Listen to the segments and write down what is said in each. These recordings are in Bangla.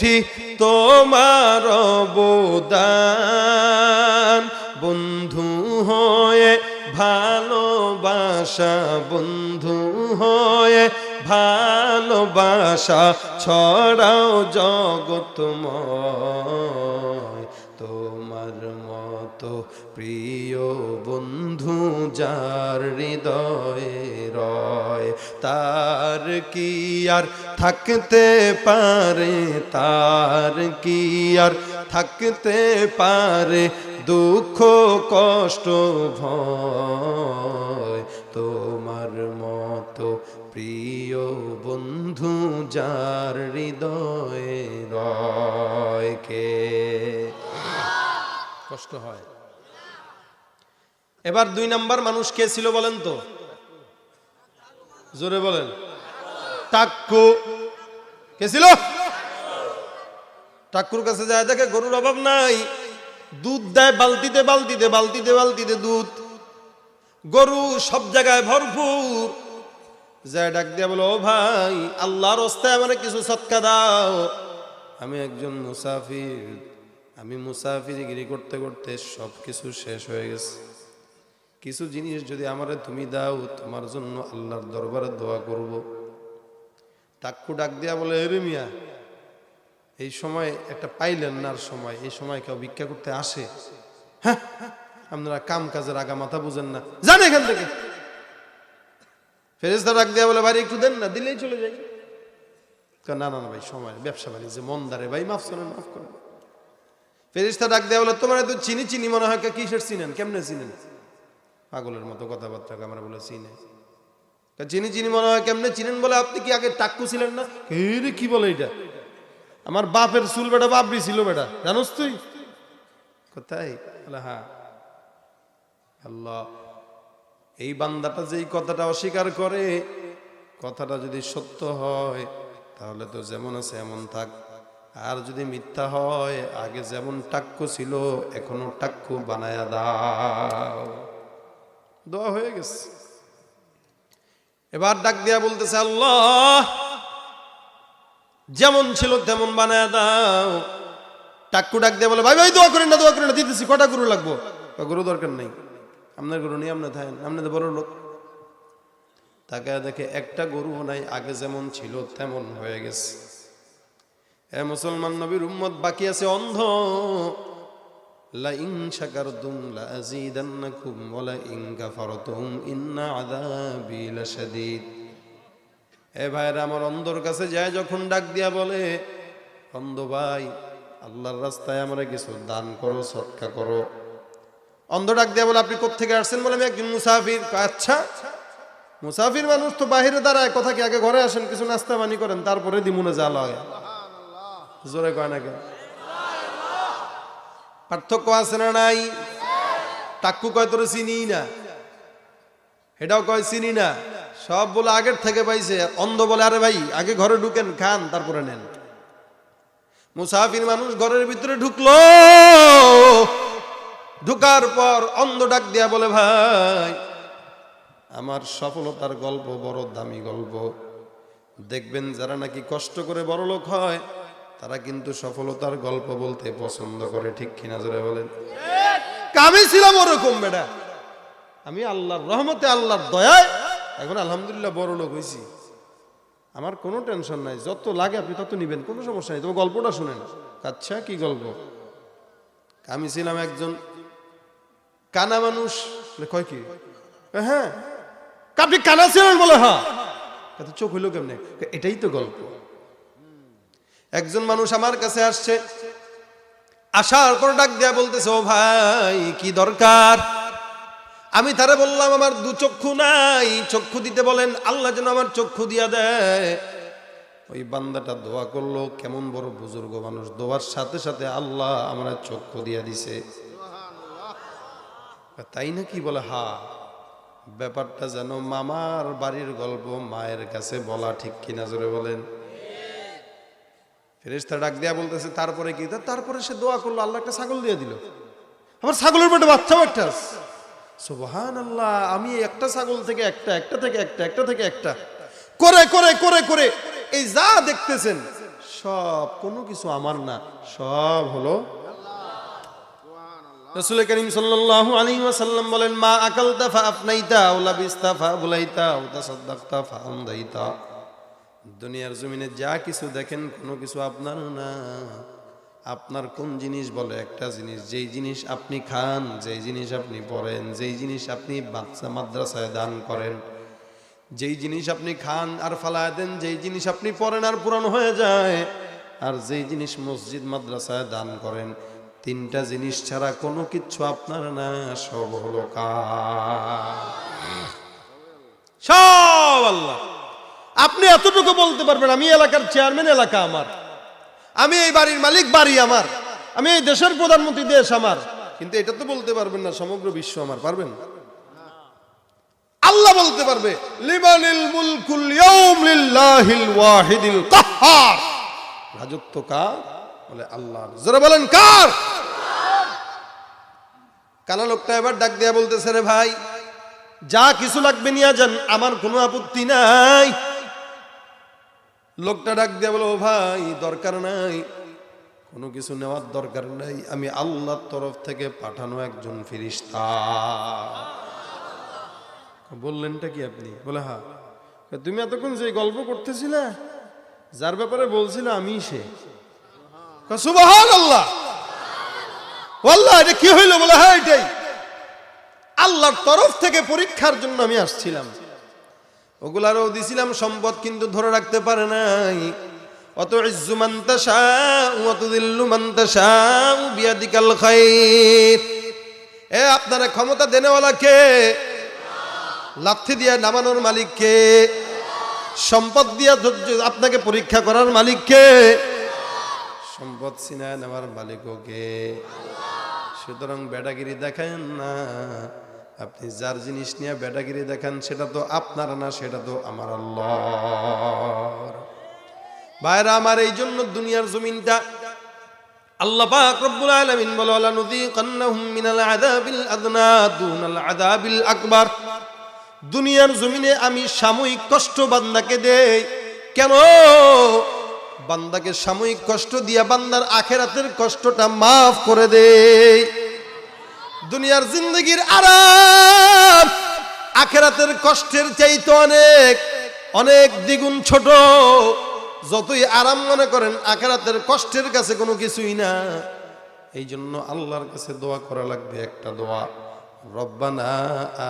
চিঠি তোমার অবদান। বন্ধু হয়ে ভালোবাসা বন্ধু হয়ে ভালোবাসা ছড়াও জগতময় মতো প্রিয় বন্ধু, যার হৃদয়ে রয়, তার কি আর থাকতে পারে, তার কি আর থাকতে পারে দুঃখ, কষ্ট, ভয়? তোমার মতো প্রিয় বন্ধু, যার হৃদয়ে রয়, কে কষ্ট হয়। এবার দুই নাম্বার মানুষ কে ছিল বলেন তো? জোরে বলেন। টাক্কু। কে ছিল? টাক্কুর কাছে যায়, দেখে গরুর অভাব নাই। দুধ দেয় বালতিতে বালতিতে বালতিতে বালতিতে দুধ। গরু সব জায়গায় ভরপুর। যায় ডাক দিয়া বলো ভাই, আল্লাহর রাস্তায় আমার কিছু সৎকা দাও। আমি একজন মুসাফির। আমি মুসাফিরগিরি করতে করতে সব কিছু শেষ হয়ে গেছে। কিছু জিনিস যদি আমারে তুমি দাও, তোমার জন্য আল্লাহর দরবারে দোয়া করব। টাক্কু ডাক দিয়া বলে, এরে মিয়া, এই সময় একটা পাইলেন না সময়, এই সময় কেউ ভিক্ষা করতে আসে? হ্যাঁ আপনারা কাম কাজের আগা মাথা বুঝেন না। জান এখান থেকে। ফেরেস্তা ডাক দিয়া বলে, ভাই, একটু দেন না, দিলেই চলে যাই না না ভাই, সময় ব্যবসা বাণিজ্য মন্দারে, ভাই, মাফ করেন মাফ করেন। ফেরিস্তা ডাক দেওয়া বলে তোমার তো চিনি চিনি মনে হয় কিসের চিনেন? কেমনে চিনেন? পাগলের মতো কথাবার্তা আমরা বলে, চিনে। চিনি চিনি মনে হয় কেমনে চিনেন বলে, আপনি কি আগে টাক্কু ছিলেন না? রে, কি বলে এটা? আমার বাপের চুল বেটা, বাপরি ছিল বেটা, জানোস তুই? কোথায়? হ্যাঁ। আল্লাহ, এই বান্দাটা যেই কথাটা অস্বীকার করে, কথাটা যদি সত্য হয়, তাহলে তো যেমন আছে, এমন থাক। আর যদি মিথ্যা হয়, আগে যেমন টাক্কু ছিল, এখনও টাক্কু বানায়া দাও। দোয়া হয়ে গেছে। এবার ডাক দিয়া বলতেছে, আল্লাহ, যেমন ছিল তেমন বানায় দাও। টাক্কু ডাক দিয়ে বলে, ভাই ভাই, দোয়া করেন না, দোয়া করেন না, দিতেছি, কটা গরু লাগবো? গরু দরকার নেই আপনার গরু নেই আপনার থাকেন আপনাদের বড় লোক। তাকে দেখে একটা গরু নাই, আগে যেমন ছিল তেমন হয়ে গেছে। এ মুসলমান নবীর উম্মত বাকি আছে অন্ধ। এ ভাইরা আমার অন্ধর কাছে যায় যখন ডাক দিয়া বলে, অন্ধ ভাই, আল্লাহর রাস্তায় আমরা কিছু দান করো করো। অন্ধ ডাক বলে, আপনি কোত্থেকে আসছেন? বলে, আমি একজন মুসাফির। আচ্ছা মুসাফির মানুষ তো বাহিরে দাঁড়ায়, কথা কি আগে ঘরে আসেন, কিছু নাস্তা পানি করেন, তারপরে দিমুনে যা লাগে জোরে কয় না কেন? পার্থক্য আছে না নাই? টাক্কু কয়, তোরে চিনি না। এটাও কয়, চিনি না। সব বলে আগের থেকে পাইছে অন্ধ বলে, আরে ভাই, আগে ঘরে ঢুকেন, খান, তারপরে নেন। মুসাফির মানুষ ঘরের ভিতরে ঢুকলো। ঢুকার পর অন্ধ ডাক দিয়া বলে, ভাই, আমার সফলতার গল্প বড় দামি গল্প। দেখবেন যারা নাকি কষ্ট করে বড় লোক হয় তারা কিন্তু সফলতার গল্প বলতে পছন্দ করে ঠিক কিনা জোরে বলেন? আমি ছিলাম ওরকম বেটা। আমি আল্লাহর রহমতে আল্লাহর দয়ায় এখন আলহামদুলিল্লাহ বড় লোক হয়েছি। আমার কোনো টেনশন নাই যত লাগে আপনি তত নিবেন কোনো সমস্যা নেই। তবে গল্পটা শুনেন। আচ্ছা কি গল্প? আমি ছিলাম একজন কানা মানুষ। বলে, কয় কি? হ্যাঁ। আপনি কানা ছিলেন বলে হ্যাঁ। চোখ হইল কেমনে? এটাই তো গল্প। একজন মানুষ আমার কাছে আসছে, আসার পর ডাক দেয়া বলতেছে, ও ভাই, কি দরকার? আমি তারে বললাম, আমার দু চক্ষু নাই। চক্ষু দিতে বলেন, আল্লাহ যেন আমার চক্ষু দিয়া দেয়। ওই বান্দাটা দোয়া করল, কেমন বড় বুজুর্গ মানুষ। দোয়ার সাথে সাথে আল্লাহ আমার চক্ষু দিয়া দিছে। তাই নাকি বলে, হা, ব্যাপারটা যেন মামার বাড়ির গল্প মায়ের কাছে বলা ঠিক কিনা জোরে বলেন। ফেরেস্তা ডাক দিয়া বলতেছে, তারপরে কি? তারপরে সে দোয়া করল, আল্লাহ একটা ছাগল দিয়ে দিল। আমার ছাগলের পেটে বাচ্চাও একটা সুবহান আল্লাহ আমি একটা ছাগল থেকে একটা একটা থেকে একটা একটা থেকে একটা। করে করে করে করে, এই যা দেখতেছেন, সব কোনো কিছু আমার না, সব হলো রসুল করিম সাল্লাল্লাহু আলাইহি ওয়াসাল্লাম বলেন, মা আকালতা ফা আফনাইতা আও লাবিস্তা বুলাইতা দুনিয়ার জমিনে যা কিছু দেখেন, কোনো কিছু আপনার না। আপনার কোন জিনিস বলে? একটা জিনিস। যেই জিনিস আপনি খান, যেই জিনিস আপনি পড়েন, যেই জিনিস আপনি বাচ্চা মাদ্রাসায় দান করেন, যেই জিনিস আপনি খান আর ফালায় দেন, যেই জিনিস আপনি পড়েন আর পুরানো হয়ে যায়, আর যেই জিনিস মসজিদ, মাদ্রাসায় দান করেন, তিনটা জিনিস ছাড়া কোনো কিচ্ছু আপনার না, সব হলো কার। সব আল্লাহ। আপনি এতটুকু বলতে পারবেন, আমি এলাকার চেয়ারম্যান এলাকা আমার। আমি এই বাড়ির মালিক, বাড়ি আমার। আমি এই দেশের প্রধানমন্ত্রী, দেশ আমার। কিন্তু এটা তো বলতে পারবেন না, সমগ্র বিশ্ব আমার, পারবেন? আল্লাহ বলতে পারবে লিমানিল মুলকুল ইয়াউম লিল্লাহিল ওয়াহিদিল রাজত্ব কার? বলে আল্লাহ জোরে বলেন, কার? কানা লোকটা এবার ডাক দিয়া বলতেছে, রে ভাই, যা কিছু লাগবে নিয়ে যান, আমার কোনো আপত্তি নাই। লোকটা ডাক দিয়ে বলো, "ও ভাই, দরকার নাই। কোনো কিছু নেওয়ার দরকার নাই। আমি আল্লাহর তরফ থেকে পাঠানো একজন ফিরিস্তা বললেনটা কি আপনি? বলে হ্যাঁ। তুমি এতক্ষণ যে গল্প করতেছিলে, যার ব্যাপারে বলছিল আমি সে। আল্লাহ এটা কি হইল? বলে হ্যাঁ এটাই। আল্লাহর তরফ থেকে পরীক্ষার জন্য আমি আসছিলাম। ওগুলারও দিছিলাম সম্পদ, কিন্তু ধরে রাখতে পারে নাই। অত ইজ্জু মান্তাসা অত দিল্লু মান্তাসা বিয়াদিকাল খাইর। এ, আপনারা ক্ষমতা দেনেওয়ালা কে লাথি দিয়ে নামানোর মালিককে? সম্পদ দিয়া আপনাকে পরীক্ষা করার মালিককে? সম্পদ সিনায় নেওয়ার মালিকও কে? সুতরাং বেটাগিরি দেখেন না। আপনি যার জিনিস নিয়ে বেটাগিরি দেখান, সেটা তো আপনার না, সেটা তো আমার আল্লাহর। ভাইরা, আমার এই জন্য দুনিয়ার জমিনটা আল্লাহ পাক রব্বুল আলামিন বলে, ওয়ালা নুযীকান্নাহুম মিনাল আযাবিল আদনা দুনাল আযাবিল আকবার। দুনিয়ার জমিনে আমি সাময়িক কষ্ট বান্দাকে দেই। কেন? বান্দাকে সাময়িক কষ্ট দিয়া বান্দার আখেরাতের কষ্টটা মাফ করে দেই। দুনিয়ার জিন্দগির আরাম। আখেরাতের কষ্টের চাইতে অনেক অনেক দ্বিগুণ ছোট। যতই আরাম মনে করেন, আখেরাতের কষ্টের কাছে কোনো কিছুই না। এই জন্য আল্লাহর কাছে দোয়া করা লাগবে একটা দোয়া। রব্বানা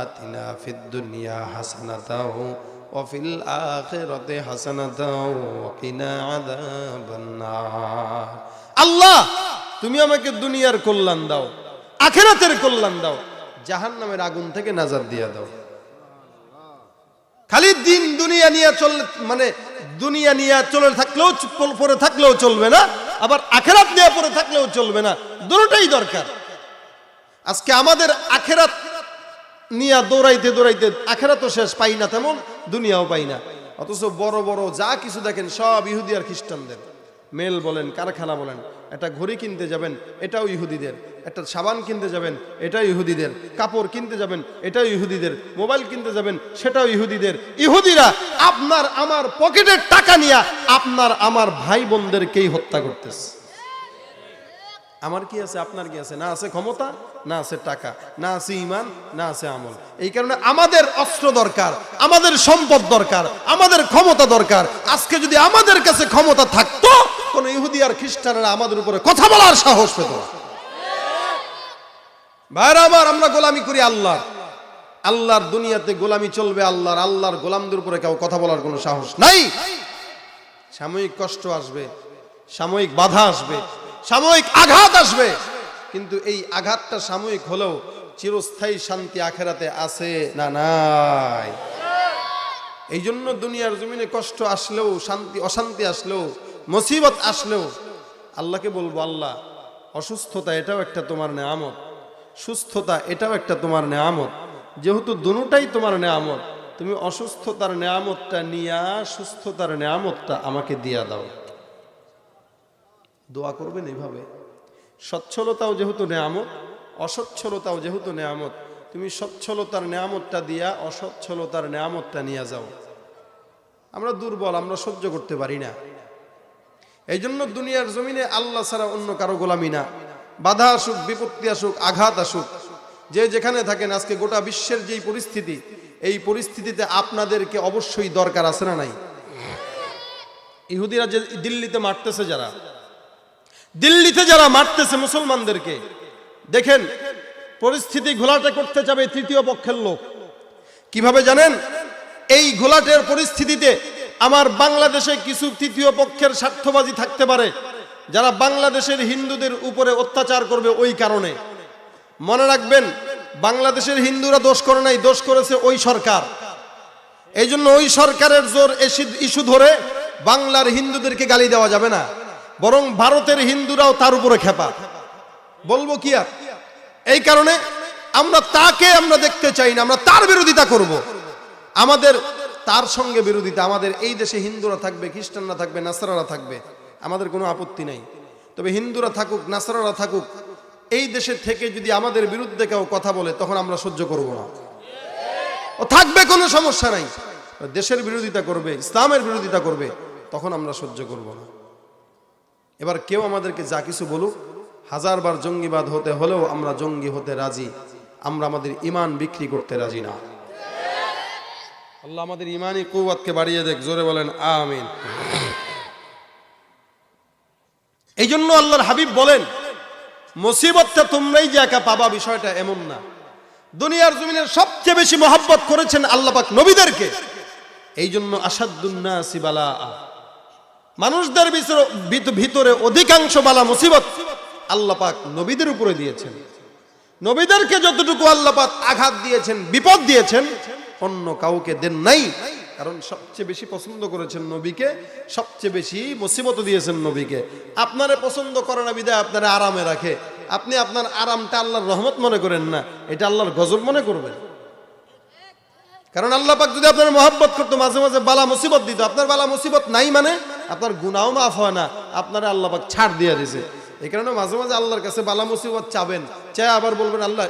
আতিনা ফিদ দুনিয়া হাসানাতাও ওয়াফিল আখিরাতি হাসানাতাও, ওয়া কিনা আযাবান নার আল্লাহ, তুমি আমাকে দুনিয়ার কল্যাণ দাও। আখেরাতের কল্যাণ দাও, জাহান্নামের আগুন থেকে নাজার দিয়া দাও। খালি দিন দুনিয়া নিয়ে চল মানে দুনিয়া নিয়ে চলে থাকলেও পরে থাকলেও চলবে না, আবার আখেরাত নিয়ে পরে থাকলেও চলবে না, দুটোটাই দরকার। আজকে আমাদের আখেরাত নিয়ে দৌড়াইতে দৌড়াইতে আখেরাতও শেষ, পাই না তেমন, দুনিয়াও পাই না। অথচ বড় বড় যা কিছু দেখেন সব ইহুদি আর খ্রিস্টানদের। মেল বলেন, কারখানা বলেন একটা ঘড়ি কিনতে যাবেন, এটাও ইহুদিদের। একটা সাবান কিনতে যাবেন, এটাও ইহুদিদের। কাপড় কিনতে যাবেন, এটাও ইহুদিদের। মোবাইল কিনতে যাবেন, সেটাও ইহুদিদের। ইহুদিরা আপনার, আমার পকেটের টাকা নিয়ে আপনার, আমার ভাই বোনদেরকেই হত্যা করতেছে। আমার কি আছে? আপনার কি আছে? না আছে ক্ষমতা, না আছে টাকা, না আছে ইমান না আছে আমল। এই কারণে আমাদের অস্ত্র দরকার, আমাদের সম্পদ দরকার, আমাদের ক্ষমতা দরকার। আজকে যদি আমাদের কাছে ক্ষমতা থাকতো, কোন ইহুদি আর খ্রিস্টানরা আমাদের উপরে কথা বলার সাহস পেত না। ভাইরা আমার, আমরা গোলামি করি আল্লাহ আল্লাহর দুনিয়াতে গোলামি চলবে আল্লাহর আল্লাহর গোলামদের উপরে কেউ কথা বলার কোনো সাহস নাই। সাময়িক কষ্ট আসবে, সাময়িক বাধা আসবে সাময়িক আঘাত আসবে। কিন্তু এই আঘাতটা সাময়িক হলেও চিরস্থায়ী শান্তি আখেরাতে আছে না নাই? এই জন্য দুনিয়ার জমিনে কষ্ট আসলেও, শান্তি, অশান্তি আসলেও, মুসিবত আসলেও আল্লাহকে বলব, আল্লাহ, অসুস্থতা এটাও একটা তোমার নেয়ামত। সুস্থতা এটাও একটা তোমার নেয়ামত। যেহেতু দুটাই তোমার নেয়ামত, তুমি অসুস্থতার নেয়ামতটা নিয়া সুস্থতার নেয়ামতটা আমাকে দিয়া দাও। দোয়া করবেন এইভাবে সচ্ছলতাও যেহেতু নেয়ামত, অসচ্ছলতাও যেহেতু নেয়ামত, তুমি সচ্ছলতার নেয়ামতটা দিয়া অসচ্ছলতার নেয়ামতটা নিয়ে যাও। আমরা দুর্বল, আমরা সহ্য করতে পারি না। এই জন্য দুনিয়ার জমিনে আল্লাহ ছাড়া অন্য কারও গোলামি না। বাধা আসুক, বিপত্তি আসুক, আঘাত আসুক, যে যেখানে থাকেন, আজকে গোটা বিশ্বের যেই পরিস্থিতি, এই পরিস্থিতিতে আপনাদেরকে অবশ্যই দরকার আছে না নাই? ইহুদিরা যে দিল্লিতে মারতেছে যারা দিল্লিতে যারা মারতেছে মুসলমানদেরকে, দেখেন পরিস্থিতি ঘোলাটে করতে যাবে তৃতীয় পক্ষের লোক। কীভাবে জানেন? এই ঘোলাটের পরিস্থিতিতে আমার বাংলাদেশে কিছু তৃতীয় পক্ষের স্বার্থবাদী থাকতে পারে, যারা বাংলাদেশের হিন্দুদের উপরে অত্যাচার করবে ওই কারণে। মনে রাখবেন, বাংলাদেশের হিন্দুরা দোষ করে নাই, দোষ করেছে ওই সরকার। এই জন্য ওই সরকারের জোর ইস্যু ধরে বাংলার হিন্দুদেরকে গালি দেওয়া যাবে না। বরং ভারতের হিন্দুরাও তার উপরে খেপা। বলব কি আর? এই কারণে আমরা তাকে আমরা দেখতে চাই না, আমরা তার বিরোধিতা করব। আমাদের, তার সঙ্গে বিরোধিতা, আমাদের এই দেশে হিন্দুরা থাকবে, খ্রিস্টানরা থাকবে, নাসারারা থাকবে, আমাদের কোনো আপত্তি নাই। তবে হিন্দুরা থাকুক, নাসারারা থাকুক, এই দেশে থেকে যদি আমাদের বিরুদ্ধে কেউ কথা বলে, তখন আমরা সহ্য করব না। ও থাকবে কোনো সমস্যা নাই। দেশের বিরোধিতা করবে, ইসলামের বিরোধিতা করবে, তখন আমরা সহ্য করব না। এবার কেউ আমাদেরকে যা কিছু বলুক হাজারবার জঙ্গিবাদ হতে হলেও আমরা জঙ্গি হতে রাজি, আমরা আমাদের ইমান বিক্রি করতে রাজি না। আল্লাহ আমাদের ইমানি কৌয়াতকে বাড়িয়ে দেখ, জোরে বলেন, আমিন। এই জন্য আল্লাহর হাবিব বলেন, মুসিবতটা তোমরাই যে একা পাবা বিষয়টা এমন না। দুনিয়ার জমিনের সবচেয়ে বেশি মহাব্বত করেছেন আল্লাহ পাক নবীদেরকে। এই জন্য আসাদুন্না সিবালা মানুষদের ভিতরে অধিকাংশ বালা মুসিবত আল্লাহ পাক নবীদের উপরে দিয়েছেন। নবীদেরকে যতটুকু আল্লাহ পাক আঘাত দিয়েছেন, বিপদ দিয়েছেন, অন্য কাউকে দেন নাই। কারণ সবচেয়ে বেশি পছন্দ করেছেন নবীকে, সবচেয়ে বেশি মুসিবত দিয়েছেন নবীকে। আপনারে পছন্দ করে না বিদায় আপনারা আরামে রাখে। আপনি আপনার আরামটা আল্লাহর রহমত মনে করেন না, এটা আল্লাহর গজব মনে করবেন। কারণ আল্লাহ পাক যদি আপনার মহাব্বত করতো, মাঝে মাঝে বালা মুসিবত দিত, আপনার বালা মুসিবত নাই মানে আপনার গুণাও মাফ হয় না, আপনারা আল্লাহ পাক ছাড় দিয়ে দিছে। এই কারণে মাঝে মাঝে আল্লাহর কাছে বালা মুসিবত চাবেন চাই আবার বলবেন, আল্লাহ